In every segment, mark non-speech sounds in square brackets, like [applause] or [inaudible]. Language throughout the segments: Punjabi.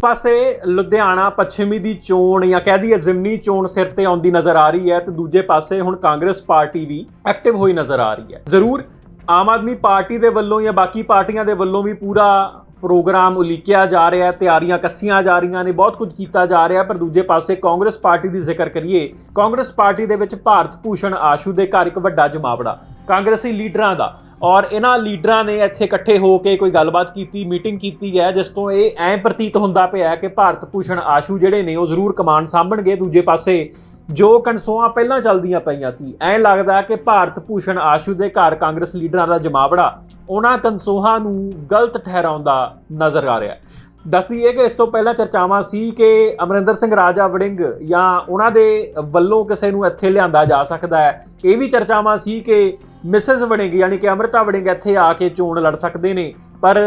ਪਾਸੇ ਲੁਧਿਆਣਾ ਪੱਛਮੀ ਦੀ ਚੋਣ ਜਾਂ ਕਹਿ ਦਈਏ ਜ਼ਿਮਨੀ ਚੋਣ ਸਿਰ ਤੇ ਆਉਂਦੀ ਨਜ਼ਰ ਆ ਰਹੀ ਹੈ ਤੇ ਦੂਜੇ ਪਾਸੇ ਹੁਣ ਕਾਂਗਰਸ ਪਾਰਟੀ ਵੀ ਐਕਟਿਵ ਹੋਈ ਨਜ਼ਰ ਆ ਰਹੀ ਹੈ। ਜ਼ਰੂਰ ਆਮ ਆਦਮੀ ਪਾਰਟੀ ਦੇ ਵੱਲੋਂ ਜਾਂ ਬਾਕੀ ਪਾਰਟੀਆਂ ਦੇ ਵੱਲੋਂ ਵੀ ਪੂਰਾ ਪ੍ਰੋਗਰਾਮ ਉਲੀਕਿਆ ਜਾ ਰਿਹਾ ਹੈ, ਤਿਆਰੀਆਂ ਕੱਸੀਆਂ ਜਾ ਰਹੀਆਂ ਨੇ, ਬਹੁਤ ਕੁਝ ਕੀਤਾ ਜਾ ਰਿਹਾ, ਪਰ ਦੂਜੇ ਪਾਸੇ ਕਾਂਗਰਸ ਪਾਰਟੀ ਦੀ ਜ਼ਿਕਰ ਕਰੀਏ, ਕਾਂਗਰਸ ਪਾਰਟੀ ਦੇ ਵਿੱਚ ਭਾਰਤ ਭੂਸ਼ਣ ਆਸ਼ੂ ਦੇ ਘਰ ਇੱਕ ਵੱਡਾ ਜਮਾਵੜਾ, ਕਾਂਗਰਸੀ ਲੀਡਰਾਂ ਦਾ। ਔਰ ਇਹਨਾਂ ਲੀਡਰਾਂ ਨੇ ਇੱਥੇ ਇਕੱਠੇ ਹੋ ਕੇ ਕੋਈ ਗੱਲਬਾਤ ਕੀਤੀ, ਮੀਟਿੰਗ ਕੀਤੀ ਹੈ, ਜਿਸ ਤੋਂ ਇਹ ਐਂ ਪ੍ਰਤੀਤ ਹੁੰਦਾ ਪਿਆ ਕਿ ਭਾਰਤ ਭੂਸ਼ਣ ਆਸ਼ੂ ਜਿਹੜੇ ਨੇ ਉਹ ਜ਼ਰੂਰ ਕਮਾਨ ਸਾਂਭਣਗੇ। ਦੂਜੇ ਪਾਸੇ ਜੋ ਕਨਸੋਆਂ ਪਹਿਲਾਂ ਚੱਲਦੀਆਂ ਪਈਆਂ ਸੀ, ਐਂ ਲੱਗਦਾ ਕਿ ਭਾਰਤ ਭੂਸ਼ਣ ਆਸ਼ੂ ਦੇ ਘਰ ਕਾਂਗਰਸ ਲੀਡਰਾਂ ਦਾ ਜਮਾਵੜਾ ਉਹਨਾਂ ਕਨਸੋਹਾਂ ਨੂੰ ਗਲਤ ਠਹਿਰਾਉਂਦਾ ਨਜ਼ਰ ਆ ਰਿਹਾ ਹੈ। ਦੱਸਦੀ ਹੈ ਕਿ ਇਸ ਤੋਂ ਪਹਿਲਾਂ ਚਰਚਾਵਾਂ ਸੀ ਕਿ ਅਮਰਿੰਦਰ ਸਿੰਘ ਰਾਜਾ ਵੜਿੰਗ ਜਾਂ ਉਹਨਾਂ ਦੇ ਵੱਲੋਂ ਕਿਸੇ ਨੂੰ ਇੱਥੇ ਲਿਆਂਦਾ ਜਾ ਸਕਦਾ ਹੈ। ਇਹ ਵੀ ਚਰਚਾਵਾਂ ਸੀ ਕਿ ਮਿਸਿਸ ਵੜਿੰਗ ਯਾਨੀ ਕਿ ਅਮ੍ਰਿਤਾ ਵੜਿੰਗ ਇੱਥੇ ਆ ਕੇ ਚੋਣ ਲੜ ਸਕਦੇ ਨੇ। ਪਰ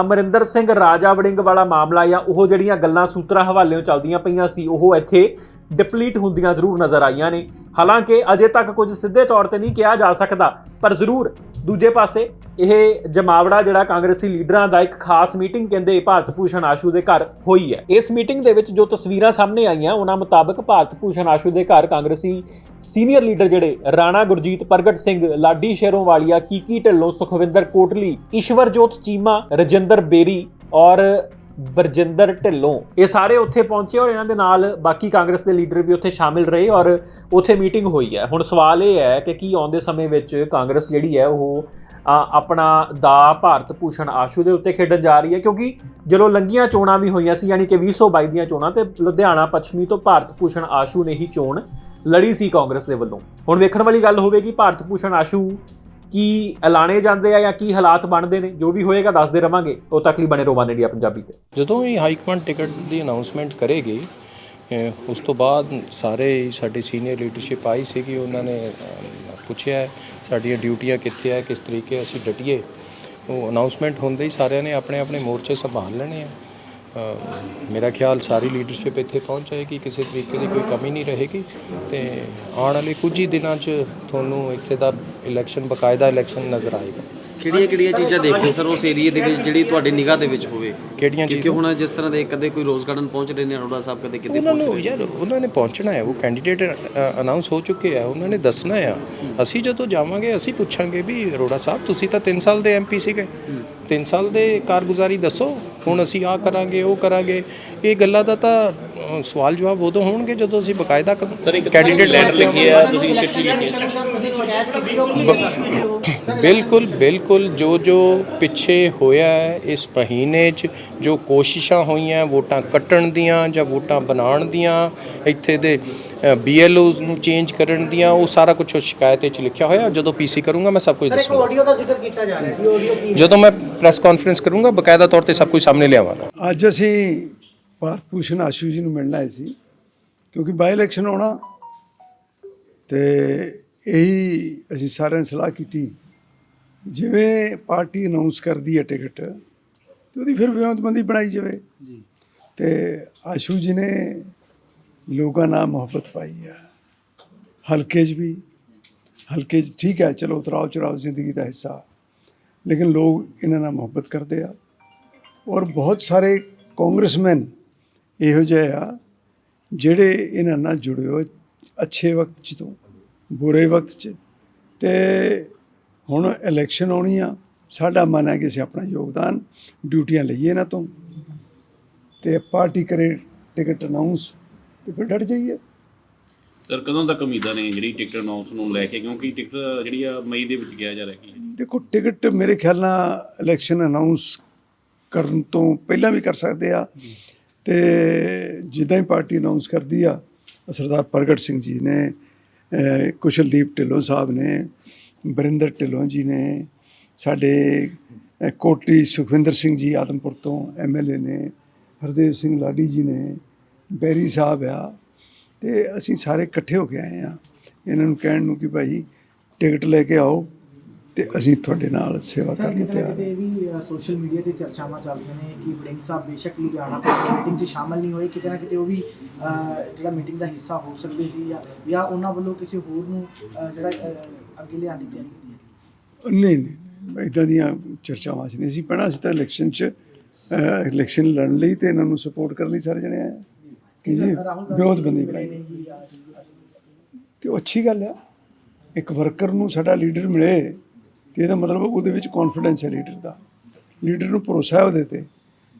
ਅਮਰਿੰਦਰ ਸਿੰਘ ਰਾਜਾ ਵੜਿੰਗ ਵਾਲਾ ਮਾਮਲਾ ਜਾਂ ਉਹ ਜਿਹੜੀਆਂ ਗੱਲਾਂ ਸੂਤਰਾਂ ਹਵਾਲਿਓਂ ਚੱਲਦੀਆਂ ਪਈਆਂ ਸੀ, ਉਹ ਇੱਥੇ ਡਿਪਲੀਟ ਹੁੰਦੀਆਂ ਜ਼ਰੂਰ ਨਜ਼ਰ ਆਈਆਂ ਨੇ। ਹਾਲਾਂਕਿ ਅਜੇ ਤੱਕ ਕੁਝ ਸਿੱਧੇ ਤੌਰ ਤੇ ਨਹੀਂ ਕਿਹਾ ਜਾ ਸਕਦਾ, ਪਰ ਜ਼ਰੂਰ ਦੂਜੇ ਪਾਸੇ ਇਹ ਜਮਾਵੜਾ ਜਿਹੜਾ ਕਾਂਗਰਸੀ ਲੀਡਰਾਂ ਦਾ ਇੱਕ ਖਾਸ ਮੀਟਿੰਗ ਕਹਿੰਦੇ ਭਾਰਤ ਭੂਸ਼ਣ ਆਸ਼ੂ ਦੇ ਘਰ ਹੋਈ ਹੈ। ਇਸ ਮੀਟਿੰਗ ਦੇ ਵਿੱਚ ਜੋ ਤਸਵੀਰਾਂ ਸਾਹਮਣੇ ਆਈਆਂ, ਉਹਨਾਂ ਮੁਤਾਬਕ ਭਾਰਤ ਭੂਸ਼ਣ ਆਸ਼ੂ ਦੇ ਘਰ ਕਾਂਗਰਸੀ ਸੀਨੀਅਰ ਲੀਡਰ ਜਿਹੜੇ ਰਾਣਾ ਗੁਰਜੀਤ ਪ੍ਰਗਟ ਸਿੰਘ, ਲਾਡੀ ਸ਼ੇਰੋਂ ਵਾਲੀਆ ਕੀਕੀ ਢਿੱਲੋਂ, ਸੁਖਵਿੰਦਰ ਕੋਟਲੀ, ਈਸ਼ਵਰਜੋਤ ਚੀਮਾ, ਰਜਿੰਦਰ ਬੇਰੀ ਔਰ ਬਰਜਿੰਦਰ ਢਿੱਲੋਂ। ਇਹ ਸਾਰੇ ਉੱਥੇ ਪਹੁੰਚੇ ਔਰ ਇਹਨਾਂ ਦੇ ਨਾਲ ਬਾਕੀ ਕਾਂਗਰਸ ਦੇ ਲੀਡਰ ਵੀ ਉੱਥੇ ਸ਼ਾਮਿਲ ਰਹੇ ਔਰ ਉੱਥੇ ਮੀਟਿੰਗ ਹੋਈ ਹੈ। ਹੁਣ ਸਵਾਲ ਇਹ ਹੈ ਕਿ ਕੀ ਆਉਂਦੇ ਸਮੇਂ ਵਿੱਚ ਕਾਂਗਰਸ ਜਿਹੜੀ ਹੈ ਉਹ ਆਪਣਾ ਦਾ ਭਾਰਤ ਭੂਸ਼ਣ ਆਸ਼ੂ ਦੇ ਉੱਤੇ ਖੇਡਣ ਜਾ ਰਹੀ ਹੈ? ਕਿਉਂਕਿ ਜਦੋਂ ਲੰਗੀਆਂ ਚੋਣਾਂ ਵੀ ਹੋਈਆਂ ਸੀ, ਯਾਨੀ ਕਿ 2022 ਦੀਆਂ ਚੋਣਾਂ ਤੇ ਲੁਧਿਆਣਾ ਪੱਛਮੀ ਤੋਂ ਭਾਰਤ ਭੂਸ਼ਣ ਆਸ਼ੂ ਨੇ ਹੀ ਚੋਣ ਲੜੀ ਸੀ ਕਾਂਗਰਸ ਦੇ ਵੱਲੋਂ। ਹੁਣ ਵੇਖਣ ਵਾਲੀ ਗੱਲ ਹੋਵੇਗੀ, ਭਾਰਤ ਭੂਸ਼ਣ ਆਸ਼ੂ ਕੀ ਐਲਾਨੇ ਜਾਂਦੇ ਆ ਜਾਂ ਕੀ ਹਾਲਾਤ ਬਣਦੇ ਨੇ? ਜੋ ਵੀ ਹੋਏਗਾ ਦੱਸਦੇ ਰਵਾਂਗੇ। ਉਹ ਤੱਕ ਲਈ ਬਣੇ ਰਹੋ ਵਨ ਇੰਡੀਆ ਪੰਜਾਬੀ ਤੇ। ਜਦੋਂ ਹੀ ਹਾਈ ਕਮਾਂਡ ਟਿਕਟ ਦੀ ਅਨਾਉਂਸਮੈਂਟ ਕਰੇਗੀ ਉਸ ਤੋਂ ਬਾਅਦ ਸਾਰੇ ਹੀ ਸਾਡੇ ਸੀਨੀਅਰ ਲੀਡਰਸ਼ਿਪ ਆਈ ਸੀਗੀ, ਉਹਨਾਂ ਨੇ ਪੁੱਛਿਆ ਸਾਡੀਆਂ ਡਿਊਟੀਆਂ ਕਿੱਥੇ ਹੈ ਕਿਸ ਤਰੀਕੇ ਅਸੀਂ ਡਟੀਏ। ਉਹ ਅਨਾਉਂਸਮੈਂਟ ਹੁੰਦੇ ਹੀ ਸਾਰਿਆਂ ਨੇ ਆਪਣੇ ਆਪਣੇ ਮੋਰਚੇ ਸੰਭਾਲ ਲੈਣੇ ਆ। ਮੇਰਾ ਖਿਆਲ ਸਾਰੀ ਲੀਡਰਸ਼ਿਪ ਇੱਥੇ ਪਹੁੰਚ ਜਾਏਗੀ ਕਿਸੇ ਤਰੀਕੇ ਦੀ ਕੋਈ ਕਮੀ ਨਹੀਂ ਰਹੇਗੀ ਤੇ ਆਉਣ ਵਾਲੇ ਕੁਝ ਹੀ ਦਿਨਾਂ 'ਚ ਤੁਹਾਨੂੰ ਇੱਥੇ ਦਾ ਇਲੈਕਸ਼ਨ ਬਕਾਇਦਾ ਇਲੈਕਸ਼ਨ ਨਜ਼ਰ ਆਏਗਾ। ਕਿਹੜੀਆਂ ਕਿਹੜੀਆਂ ਚੀਜ਼ਾਂ ਦੇਖਦੇ ਸਰ ਉਸ ਏਰੀਆ ਦੇ ਵਿੱਚ ਜਿਹੜੀ ਤੁਹਾਡੀ ਨਿਗਾਹ ਦੇ ਵਿੱਚ ਹੋਵੇ? ਕਿਹੜੀਆਂ ਕਿਉਂਕਿ ਚੀਜ਼ਾਂ? ਹੁਣ ਜਿਸ ਤਰ੍ਹਾਂ ਦੇ ਕਦੇ ਕੋਈ ਰੋਜ਼ ਗਾਰਡਨ ਪਹੁੰਚ ਰਹੇ ਨੇ ਅਰੋੜਾ ਸਾਹਿਬ ਕਦੇ ਕਿਤੇ ਉਹਨਾਂ ਨੂੰ ਯਾਰ ਉਹਨਾਂ ਨੇ ਪਹੁੰਚਣਾ ਹੈ ਉਹ ਕੈਂਡੀਡੇਟ ਅਨਾਉਂਸ ਹੋ ਚੁੱਕੇ ਆ ਉਹਨਾਂ ਨੇ ਦੱਸਣਾ ਆ। ਅਸੀਂ ਜਦੋਂ ਜਾਵਾਂਗੇ ਅਸੀਂ ਪੁੱਛਾਂਗੇ ਵੀ ਅਰੋੜਾ ਸਾਹਿਬ ਤੁਸੀਂ ਤਾਂ 3 ਸਾਲ ਦੇ ਐਮਪੀ ਸੀਗੇ। 3 ਸਾਲ ਦੇ ਕਾਰਗੁਜ਼ਾਰੀ ਦੱਸੋ ਹੁਣ ਅਸੀਂ ਆਹ ਕਰਾਂਗੇ ਉਹ ਕਰਾਂਗੇ। ਇਹ ਗੱਲਾਂ ਦਾ ਤਾਂ ਅ, ਸਵਾਲ ਜਵਾਬ ਉਦੋਂ ਹੋਣਗੇ ਜਦੋਂ ਅਸੀਂ ਬਕਾਇਦਾ ਕੈਂਡੀਡੇਟ ਲੈਟਰ ਲਿਖਿਆ ਤੁਸੀਂ [coughs] ਬਿਲਕੁਲ ਬਿਲਕੁਲ ਜੋ ਜੋ ਪਿੱਛੇ ਹੋਇਆ ਹੈ ਇਸ ਮਹੀਨੇ 'ਚ ਜੋ ਕੋਸ਼ਿਸ਼ਾਂ ਹੋਈਆਂ ਵੋਟਾਂ ਕੱਟਣ ਦੀਆਂ ਜਾਂ ਵੋਟਾਂ ਬਣਾਉਣ ਦੀਆਂ ਇੱਥੇ ਦੇ ਬੀਐਲਓਜ਼ ਨੂੰ ਚੇਂਜ ਕਰਨ ਦੀਆਂ ਉਹ ਸਾਰਾ ਕੁਝ ਸ਼ਿਕਾਇਤ ਵਿੱਚ ਲਿਖਿਆ ਹੋਇਆ। ਜਦੋਂ ਪੀਸੀ ਕਰੂੰਗਾ ਮੈਂ ਸਭ ਕੁਝ ਦੱਸੂੰਗਾ। ਆਡੀਓ ਦਾ ਜ਼ਿਕਰ ਕੀਤਾ ਜਾ ਰਿਹਾ ਹੈ। ਆਡੀਓ ਕੀ ਜਦੋਂ ਮੈਂ ਪ੍ਰੈਸ ਕਾਨਫਰੰਸ ਕਰੂੰਗਾ ਬਕਾਇਦਾ ਤੌਰ ਤੇ ਸਭ ਕੁਝ ਸਾਹਮਣੇ ਲਿਆਵਾਂਗਾ। ਅੱਜ ਅਸੀਂ ਭਾਰਤ ਭੂਸ਼ਣ ਆਸ਼ੂ ਜੀ ਨੂੰ ਮਿਲਣ ਆਏ ਸੀ ਕਿਉਂਕਿ ਬਾਈ ਇਲੈਕਸ਼ਨ ਹੋਣਾ ਤੇ ਇਹੀ ਅਸੀਂ ਸਾਰਿਆਂ ਨੇ ਸਲਾਹ ਕੀਤੀ ਜਿਵੇਂ ਪਾਰਟੀ ਅਨਾਉਂਸ ਕਰਦੀ ਹੈ ਟਿਕਟ ਤੇ ਉਹਦੀ ਫਿਰ ਵਿਉਂਤਬੰਦੀ ਬਣਾਈ ਜਾਵੇ। ਜੀ। ਤੇ ਆਸ਼ੂ ਜੀ ਨੇ ਲੋਕਾਂ ਨਾਲ ਮੁਹੱਬਤ ਪਾਈ ਆ ਹਲਕੇ 'ਚ ਵੀ ਹਲਕੇ 'ਚ ਠੀਕ ਹੈ ਚਲੋ ਉਤਰਾਓ ਚੜਾਓ ਜ਼ਿੰਦਗੀ ਦਾ ਹਿੱਸਾ ਲੇਕਿਨ ਲੋਕ ਇਹਨਾਂ ਨਾਲ ਮੁਹੱਬਤ ਕਰਦੇ ਆ। ਔਰ ਬਹੁਤ ਸਾਰੇ ਕਾਂਗਰਸਮੈਨ ਇਹੋ ਜਿਹੇ ਆ ਜਿਹੜੇ ਇਹਨਾਂ ਨਾਲ ਜੁੜੇ ਹੋਏ ਅੱਛੇ ਵਕਤ 'ਚ ਤੋਂ ਬੁਰੇ ਵਕਤ 'ਚ। ਤੇ ਹੁਣ ਇਲੈਕਸ਼ਨ ਆਉਣੀ ਆ ਸਾਡਾ ਮਨ ਹੈ ਕਿ ਅਸੀਂ ਆਪਣਾ ਯੋਗਦਾਨ ਡਿਊਟੀਆਂ ਲਈਏ ਇਹਨਾਂ ਤੋਂ। ਤੇ ਪਾਰਟੀ ਕਰੇ ਟਿਕਟ ਅਨਾਉਂਸ ਤੇ ਫਿਰ ਡਟ ਜਾਈਏ। ਸਰ ਕਦੋਂ ਤੱਕ ਉਮੀਦਾਂ ਨੇ ਜਿਹੜੀ ਟਿਕਟ ਅਨਾਉਂਸ ਨੂੰ ਲੈ ਕੇ? ਕਿਉਂਕਿ ਟਿਕਟ ਜਿਹੜੀ ਆ ਮਈ ਦੇ ਵਿੱਚ ਗਿਆ ਜਾ ਰਿਹਾ ਕੀ ਦੇਖੋ ਟਿਕਟ ਮੇਰੇ ਖਿਆਲ ਨਾਲ ਇਲੈਕਸ਼ਨ ਅਨਾਉਂਸ ਕਰਨ ਤੋਂ ਪਹਿਲਾਂ ਵੀ ਕਰ ਸਕਦੇ ਆ। ਤੇ ਜਿੱਦਾਂ ਹੀ ਪਾਰਟੀ ਅਨਾਉਂਸ ਕਰਦੀ ਆ, ਸਰਦਾਰ ਪ੍ਰਗਟ ਸਿੰਘ ਜੀ ਨੇ ਕੁਸ਼ਲਦੀਪ ਢਿੱਲੋਂ ਸਾਹਿਬ ਨੇ ਬਰਿੰਦਰ ਢਿੱਲੋਂ ਜੀ ਨੇ, ਸਾਡੇ ਕੋਟੀ ਸੁਖਵਿੰਦਰ ਸਿੰਘ ਜੀ ਆਦਮਪੁਰ ਤੋਂ ਐਮਐਲਏ ਨੇ, ਹਰਦੇਵ ਸਿੰਘ ਲਾਡੀ ਜੀ ਨੇ, ਬੈਰੀ ਸਾਹਿਬ ਆ, ਤੇ ਅਸੀਂ ਸਾਰੇ ਇਕੱਠੇ ਹੋ ਕੇ ਆਏ ਆ। ਇਹਨਾਂ ਨੂੰ ਕਹਿਣ ਨੂੰ ਕਿ ਭਾਈ, ਟਿਕਟ ਲੈ ਕੇ ਆਓ। ਤੇ ਅਸੀਂ ਤੁਹਾਡੇ ਨਾਲ ਸੇਵਾ ਕਰਨ ਨੂੰ ਤਿਆਰ ਹਾਂ। ਵੀ ਸੋਸ਼ਲ ਮੀਡੀਆ ਤੇ ਚਰਚਾਵਾਂ ਚੱਲਦੀਆਂ ਨੇ ਕਿ ਵੜਿੰਗ ਸਾਹਿਬ ਬੇਸ਼ੱਕ ਲੁਧਿਆਣਾ ਪਰ ਮੀਟਿੰਗ 'ਚ ਸ਼ਾਮਲ ਨਹੀਂ ਹੋਏ ਕਿਤੇ ਨਾ ਕਿਤੇ ਉਹ ਵੀ ਜਿਹੜਾ ਮੀਟਿੰਗ ਦਾ ਹਿੱਸਾ ਹੋ ਸਕਦੇ ਸੀ ਜਾਂ ਜਾਂ ਉਹਨਾਂ ਵੱਲੋਂ ਕਿਸੇ ਹੋਰ ਨੂੰ ਜਿਹੜਾ ਅੱਗੇ ਲਿਆਉਣ ਦੀ ਤਿਆਰੀ ਕੀਤੀ ਹੈ। ਨਹੀਂ ਨਹੀਂ ਇਦਾਂ ਦੀਆਂ ਚਰਚਾਵਾਂ ਸੀ ਨਹੀਂ ਸੀ ਪਹਿਲਾਂ ਅਸੀਂ ਤਾਂ ਇਲੈਕਸ਼ਨ 'ਚ ਇਲੈਕਸ਼ਨ ਲੜਨ ਲਈ ਤੇ ਇਹਨਾਂ ਨੂੰ ਸਪੋਰਟ ਕਰਨ ਲਈ ਸਾਰੇ ਜਣੇ ਆਏ। ਕਿ ਜੀ ਵਿਉਂਤਬੰਦੀ ਬਣਾਈ। ਤੇ ਉਹ ਅੱਛੀ ਗੱਲ ਆ ਇੱਕ ਵਰਕਰ ਨੂੰ ਸਾਡਾ ਲੀਡਰ ਮਿਲੇ ਤੇ ਇਹਦਾ ਮਤਲਬ ਉਹਦੇ ਵਿੱਚ ਕੌਨਫੀਡੈਂਸ ਹੈ ਲੀਡਰ ਦਾ। ਲੀਡਰ ਨੂੰ ਭਰੋਸਾ ਹੈ ਉਹਦੇ ਤੇ।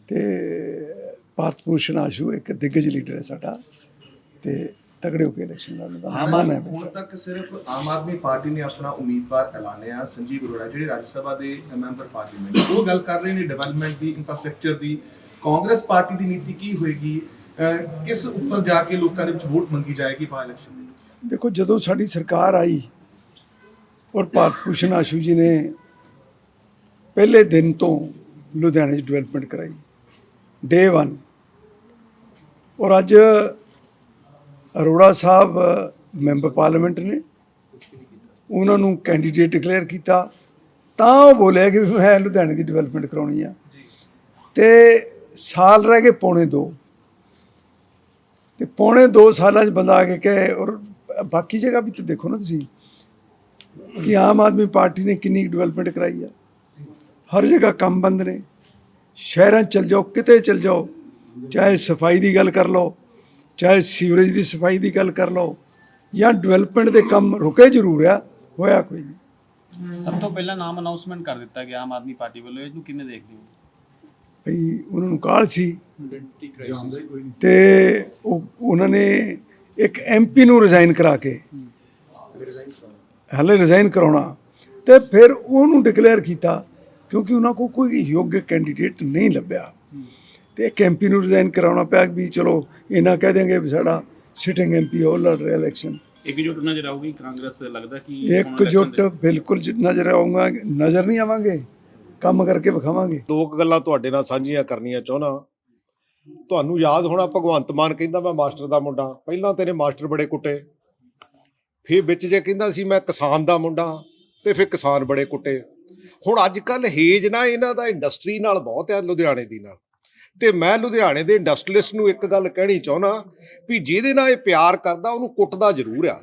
ਤੇ ਭਾਰਤ ਭੂਸ਼ਣ ਆਸ਼ੂ ਇੱਕ ਦਿੱਗਜ ਲੀਡਰ ਹੈ ਸਾਡਾ। ਤੇ ਤਗੜੇ ਹੋ ਕੇ ਇਲੈਕਸ਼ਨ ਲੜਨ ਦਾ ਮਨ ਹੈ ਹੁਣ ਤੱਕ ਸਿਰਫ ਆਮ ਆਦਮੀ ਪਾਰਟੀ ਨੇ ਆਪਣਾ ਉਮੀਦਵਾਰ ਐਲਾਨਿਆ ਸੰਜੀਵ ਅਰੋੜਾ ਜਿਹੜੇ ਰਾਜ ਸਭਾ ਦੇ ਮੈਂਬਰ ਪਾਰਲੀਮੈਂਟ [coughs] ਉਹ ਗੱਲ ਕਰ ਰਹੇ ਨੇ ਡਿਵੈਲਪਮੈਂਟ ਦੀ ਇਨਫਰਾਸਟ੍ਰਕਚਰ ਦੀ। ਕਾਂਗਰਸ ਪਾਰਟੀ ਦੀ ਨੀਤੀ ਕੀ ਹੋਏਗੀ? ਕਿਸ ਉੱਪਰ ਜਾ ਕੇ ਲੋਕਾਂ ਦੇ ਵਿੱਚ ਵੋਟ ਮੰਗੀ ਜਾਏਗੀ ਬਾਈ ਇਲੈਕਸ਼ਨ ਦੇ ਦੇਖੋ ਜਦੋਂ ਸਾਡੀ ਸਰਕਾਰ ਆਈ ਔਰ ਭਾਰਤ ਭੂਸ਼ਣ ਆਸ਼ੂ ਜੀ ਨੇ ਪਹਿਲੇ ਦਿਨ ਤੋਂ ਲੁਧਿਆਣੇ 'ਚ ਡਿਵੈਲਪਮੈਂਟ ਕਰਾਈ। ਡੇ 1 ਔਰ ਅੱਜ ਅਰੋੜਾ ਸਾਹਿਬ ਮੈਂਬਰ ਪਾਰਲੀਮੈਂਟ ਨੇ ਉਹਨਾਂ ਨੂੰ ਕੈਂਡੀਡੇਟ ਡਿਕਲੇਅਰ ਕੀਤਾ। ਤਾਂ ਉਹ ਬੋਲਿਆ ਕਿ ਵੀ ਮੈਂ ਲੁਧਿਆਣੇ ਦੀ ਡਿਵੈਲਪਮੈਂਟ ਕਰਾਉਣੀ ਆ। ਤੇ ਸਾਲ ਰਹਿ ਗਏ ਪੌਣੇ ਦੋ। ਤੇ ਪੌਣੇ 2 ਸਾਲਾਂ 'ਚ ਬੰਦਾ ਆ ਕੇ ਕਹੇ, ਔਰ ਬਾਕੀ ਜਗ੍ਹਾ ਵੀ ਤੇ ਦੇਖੋ ਨਾ ਤੁਸੀਂ। ਕਿ ਆਮ ਆਦਮੀ ਪਾਰਟੀ ਨੇ ਕਿੰਨੀ ਡਿਵੈਲਪਮੈਂਟ ਕਰਾਈ ਆ। ਹਰ ਜਗ੍ਹਾ ਕੰਮ ਬੰਦ ਨੇ। ਸ਼ਹਿਰਾਂ 'ਚ ਚਲ ਜਾਓ ਕਿਤੇ ਚਲ ਜਾਓ ਚਾਹੇ ਸਫ਼ਾਈ ਦੀ ਗੱਲ ਕਰ ਲਓ ਚਾਹੇ ਸੀਵਰੇਜ ਦੀ ਸਫ਼ਾਈ ਦੀ ਗੱਲ ਕਰ ਲਓ ਜਾਂ ਡਿਵੈਲਪਮੈਂਟ ਦੇ ਕੰਮ ਰੁਕੇ ਜ਼ਰੂਰ ਆ ਹੋਇਆ ਕੋਈ ਨਹੀਂ। ਸਭ ਤੋਂ ਪਹਿਲਾਂ ਨਾਮ ਅਨਾਉਂਸਮੈਂਟ ਕਰ ਦਿੱਤਾ ਗਿਆ ਆਮ ਆਦਮੀ ਪਾਰਟੀ ਵੱਲੋਂ। ਇਹਨੂੰ ਕਿੰਨੇ ਦੇਖਦੇ ਹੋ? ਭਈ ਉਹਨਾਂ ਨੂੰ ਕਾਲ ਸੀ ਤੇ ਉਹ ਉਹਨਾਂ ਨੇ ਇੱਕ ਐਮਪੀ ਨੂੰ ਰਿਜ਼ਾਈਨ ਕਰਾ ਕੇ ਹਲੇ ਰਿਜ਼ਾਈਨ ਕਰਾਉਣਾ। ਤੇ ਫਿਰ ਉਹਨੂੰ ਡਿਕਲੇਅਰ ਕੀਤਾ ਕਿਉਂਕਿ ਉਹਨਾਂ ਕੋਲ ਕੋਈ ਯੋਗ ਕੈਂਡੀਡੇਟ ਨਹੀਂ ਲੱਭਿਆ। ਤੇ ਇੱਕ ਐਮਪੀ ਨੂੰ ਰਿਜ਼ਾਈਨ ਕਰਾਉਣਾ ਪਿਆ ਵੀ ਚਲੋ ਇਹਨਾਂ ਕਹਿ ਦਿਆਂਗੇ ਵੀ ਸਾਡਾ ਸਿਟਿੰਗ ਐਮਪੀ ਉਹ ਲੜ ਰਿਹਾ ਇਲੈਕਸ਼ਨ ਇਕਜੁੱਟ ਨਜ਼ਰ ਆਊਗੀ ਕਾਂਗਰਸ ਲੱਗਦਾ ਕਿ ਇੱਕਜੁੱਟ ਬਿਲਕੁਲ ਨਜ਼ਰ ਆਉਂਗਾ ਨਜ਼ਰ ਨਹੀਂ ਆਵਾਂਗੇ। ਕੰਮ ਕਰਕੇ ਵਿਖਾਵਾਂਗੇ। ਦੋ ਕੁ ਗੱਲਾਂ ਤੁਹਾਡੇ ਨਾਲ ਸਾਂਝੀਆਂ ਕਰਨੀਆਂ ਚਾਹੁੰਦਾ। ਤੁਹਾਨੂੰ ਯਾਦ ਹੋਣਾ ਭਗਵੰਤ ਮਾਨ ਕਹਿੰਦਾ ਮੈਂ ਮਾਸਟਰ ਦਾ ਮੁੰਡਾ। ਪਹਿਲਾਂ ਤੇਰੇ ਮਾਸਟਰ ਬੜੇ ਕੁੱਟੇ। ਫਿਰ ਵਿੱਚ ਜੇ ਕਹਿੰਦਾ ਸੀ ਮੈਂ ਕਿਸਾਨ ਦਾ ਮੁੰਡਾ ਤੇ ਫਿਰ ਕਿਸਾਨ ਬੜੇ ਕੁੱਟੇ। ਹੁਣ ਅੱਜ ਕੱਲ ਹੇਜ ਨਾ ਇਹਨਾਂ ਦਾ ਇੰਡਸਟਰੀ ਨਾਲ ਬਹੁਤ ਹੈ ਲੁਧਿਆਣੇ ਦੀ ਨਾਲ। ਤੇ ਮੈਂ ਲੁਧਿਆਣੇ ਦੇ ਇੰਡਸਟਰੀਲਿਸਟ ਨੂੰ ਇੱਕ ਗੱਲ ਕਹਿਣੀ ਚਾਹੁੰਦਾ ਵੀ ਜਿਹਦੇ ਨਾਲ ਇਹ ਪਿਆਰ ਕਰਦਾ, ਉਹਨੂੰ ਕੁੱਟਦਾ ਜ਼ਰੂਰ ਆ।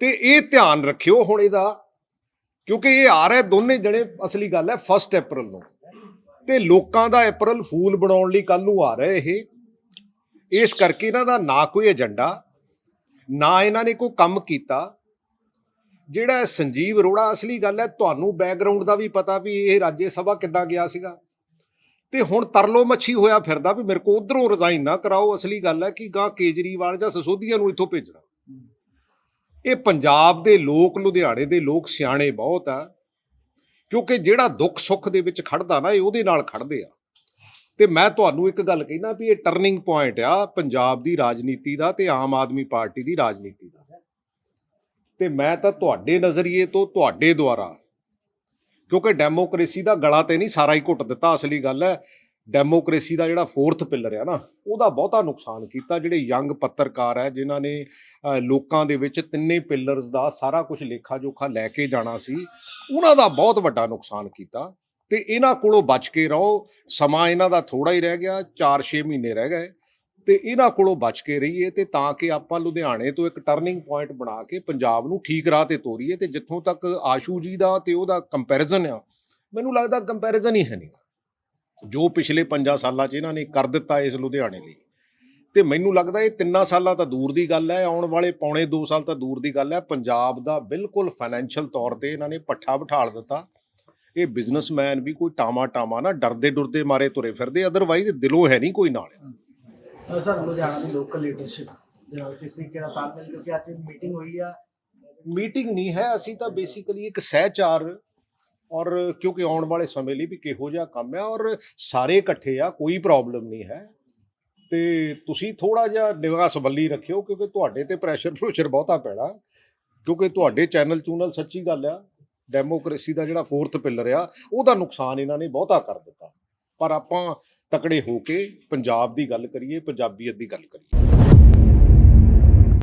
ਤੇ ਇਹ ਧਿਆਨ ਰੱਖਿਓ ਹੁਣ ਇਹਦਾ, ਕਿਉਂਕਿ ਇਹ ਆ ਰਿਹਾ ਦੋਨੇ ਜਣੇ, ਅਸਲੀ ਗੱਲ ਹੈ 1 ਅਪ੍ਰੈਲ ਨੂੰ। ਤੇ ਲੋਕਾਂ ਦਾ ਅਪ੍ਰੈਲ ਫੂਲ ਬਣਾਉਣ ਲਈ ਕੱਲ ਨੂੰ ਆ ਰਿਹਾ ਇਹ। ਇਸ ਕਰਕੇ ਇਹਨਾਂ ਦਾ ਨਾ ਕੋਈ ਏਜੰਡਾ ਨਾ ਇਹਨਾਂ ਨੇ ਕੋਈ ਕੰਮ ਕੀਤਾ। ਜਿਹੜਾ ਸੰਜੀਵ ਅਰੋੜਾ ਅਸਲੀ ਗੱਲ ਹੈ, ਤੁਹਾਨੂੰ ਬੈਕਗ੍ਰਾਉਂਡ ਦਾ ਵੀ ਪਤਾ ਵੀ ਇਹ ਰਾਜ ਸਭਾ ਕਿੱਦਾਂ ਗਿਆ ਸੀਗਾ। ਤੇ ਹੁਣ ਤਰਲੋ ਮੱਛੀ ਹੋਇਆ ਫਿਰਦਾ ਵੀ ਮੇਰੇ ਕੋ ਉਧਰੋਂ ਰਿਜ਼ਾਈਨ ਨਾ ਕਰਾਓ, ਅਸਲੀ ਗੱਲ ਹੈ ਕਿ ਗਾਂ ਕੇਜਰੀਵਾਲ ਜਾਂ ਸਸੋਧੀਆਂ ਨੂੰ ਇੱਥੋਂ ਭੇਜਣਾ। ਇਹ ਪੰਜਾਬ ਦੇ ਲੋਕ, ਲੁਧਿਆਣੇ ਦੇ ਲੋਕ ਸਿਆਣੇ ਬਹੁਤ ਆ, ਕਿਉਂਕਿ ਜਿਹੜਾ ਦੁੱਖ ਸੁੱਖ ਦੇ ਵਿੱਚ ਖੜਦਾ ਨਾ, ਇਹ ਉਹਦੇ ਨਾਲ ਖੜਦੇ ਆ। ਤੇ ਮੈਂ ਤੁਹਾਨੂੰ ਇੱਕ ਗੱਲ ਕਹਿਣਾ ਵੀ ਇਹ ਟਰਨਿੰਗ ਪੁਆਇੰਟ ਆ ਪੰਜਾਬ ਦੀ ਰਾਜਨੀਤੀ ਦਾ ਤੇ ਆਮ ਆਦਮੀ ਪਾਰਟੀ ਦੀ ਰਾਜਨੀਤੀ ਦਾ। ਤੇ ਮੈਂ ਤਾਂ ਤੁਹਾਡੇ ਨਜ਼ਰੀਏ ਤੋਂ ਤੁਹਾਡੇ ਦੁਆਰਾ, ਕਿਉਂਕਿ ਡੈਮੋਕ੍ਰੇਸੀ ਦਾ ਗਲਾ ਤੇ ਨਹੀਂ ਸਾਰਾ ਹੀ ਘੁੱਟ ਦਿੱਤਾ, ਅਸਲੀ ਗੱਲ ਹੈ ਡੈਮੋਕ੍ਰੇਸੀ ਦਾ ਜਿਹੜਾ ਫੋਰਥ ਪਿਲਰ ਆ ਨਾ, ਉਹਦਾ ਬਹੁਤਾ ਨੁਕਸਾਨ ਕੀਤਾ, ਜਿਹੜੇ ਯੰਗ ਪੱਤਰਕਾਰ ਹੈ ਜਿਨ੍ਹਾਂ ਨੇ ਲੋਕਾਂ ਦੇ ਵਿੱਚ ਤਿੰਨੇ ਪਿਲਰਸ ਦਾ ਸਾਰਾ ਕੁਝ ਲੇਖਾ ਜੋਖਾ ਲੈ ਕੇ ਜਾਣਾ ਸੀ, ਉਹਨਾਂ ਦਾ ਬਹੁਤ ਵੱਡਾ ਨੁਕਸਾਨ ਕੀਤਾ। ਤੇ ਇਹਨਾਂ ਕੋਲੋਂ ਬਚ ਕੇ ਰਹੋ। ਸਮਾਂ ਇਹਨਾਂ ਦਾ ਥੋੜਾ ਹੀ ਰਹਿ ਗਿਆ 4-6 ਮਹੀਨੇ ਰਹਿ ਗਏ। ਤੇ ਇਹਨਾਂ ਕੋਲੋਂ ਬਚ ਕੇ ਰਹੀਏ ਤੇ ਤਾਂ ਕਿ ਆਪਾਂ ਲੁਧਿਆਣੇ ਤੋਂ ਇੱਕ ਟਰਨਿੰਗ ਪੁਆਇੰਟ ਬਣਾ ਕੇ ਪੰਜਾਬ ਨੂੰ ਠੀਕ ਰਾਹ ਤੇ ਤੋਰੀਏ ਤੇ ਜਿੱਥੋਂ ਤੱਕ ਆਸ਼ੂ ਜੀ ਦਾ ਤੇ ਉਹਦਾ ਕੰਪੈਰੀਜ਼ਨ ਆ, ਮੈਨੂੰ ਲੱਗਦਾ ਕੰਪੈਰੀਜ਼ਨ ਹੀ ਹੈ ਨਹੀਂ। ਜੋ ਪਿਛਲੇ 5 ਸਾਲਾਂ 'ਚ ਇਹਨਾਂ ਨੇ ਕਰ ਦਿੱਤਾ ਇਸ ਲੁਧਿਆਣੇ ਲਈ। ਤੇ ਮੈਨੂੰ ਲੱਗਦਾ ਇਹ ਤਿੰਨਾਂ ਸਾਲਾਂ ਤਾਂ ਦੂਰ ਦੀ ਗੱਲ ਹੈ, ਆਉਣ ਵਾਲੇ ਪੌਣੇ 2 ਸਾਲ ਤਾਂ ਦੂਰ ਦੀ ਗੱਲ ਹੈ। ਪੰਜਾਬ ਦਾ ਬਿਲਕੁਲ ਫਾਈਨੈਂਸ਼ੀਅਲ ਤੌਰ ਤੇ ਇਹਨਾਂ ਨੇ ਪੱਠਾ ਬਿਠਾਲ ਦਿੱਤਾ। ਇਹ ਬਿਜ਼ਨਸਮੈਨ ਵੀ ਕੋਈ ਟਾਮਾ ਟਾਮਾ ਨਾ ਡਰਦੇ ਡੁਰਦੇ ਮਾਰੇ ਤੁਰੇ ਫਿਰਦੇ ਅਦਰਵਾਈਜ਼ ਦਿਲੋਂ ਹੈ ਨਹੀਂ ਕੋਈ ਨਾਲ। ਅਹ ਸਰ ਲੁਧਿਆਣਾ ਦੀ ਲੋਕਲ ਲੀਡਰਸ਼ਿਪ ਦੇ ਨਾਲ ਕਿਸ ਤਰੀਕੇ ਦਾ ਤਾਲਮੇਲ ਕਿਉਂਕਿ ਅੱਜ ਮੀਟਿੰਗ ਹੋਈ ਆ। ਮੀਟਿੰਗ ਨਹੀਂ ਹੈ ਅਸੀਂ ਤਾਂ ਬੇਸਿਕਲੀ ਇੱਕ ਸਹਿਚਾਰ ਔਰ ਕਿਉਂਕਿ ਆਉਣ ਵਾਲੇ ਸਮੇਂ ਲਈ ਵੀ ਕਿਹੋ ਜਿਹਾ ਕੰਮ ਹੈ ਔਰ ਸਾਰੇ ਇਕੱਠੇ ਆ ਕੋਈ ਪ੍ਰੋਬਲਮ ਨਹੀਂ ਹੈ। ਤੇ ਤੁਸੀਂ ਥੋੜਾ ਜਿਹਾ ਨਿਗਾਹ ਸਬੱਲੀ ਰੱਖਿਓ ਕਿਉਂਕਿ ਤੁਹਾਡੇ ਤੇ ਪ੍ਰੈਸ਼ਰ ਪ੍ਰੈਸ਼ਰ ਬਹੁਤਾ ਪੈਣਾ ਕਿਉਂਕਿ ਤੁਹਾਡੇ ਚੈਨਲ ਚੂਨਲ ਸੱਚੀ ਗੱਲ ਆ। ਡੈਮੋਕ੍ਰੇਸੀ ਦਾ ਜਿਹੜਾ ਫੋਰਥ ਪਿਲਰ ਆ, ਉਹਦਾ ਨੁਕਸਾਨ ਇਹਨਾਂ ਨੇ ਬਹੁਤਾ ਕਰ ਦਿੱਤਾ। ਪਰ ਆਪਾਂ ਤਕੜੇ ਹੋ ਕੇ ਪੰਜਾਬ ਦੀ ਗੱਲ ਕਰੀਏ, ਪੰਜਾਬੀਅਤ ਦੀ ਗੱਲ ਕਰੀਏ।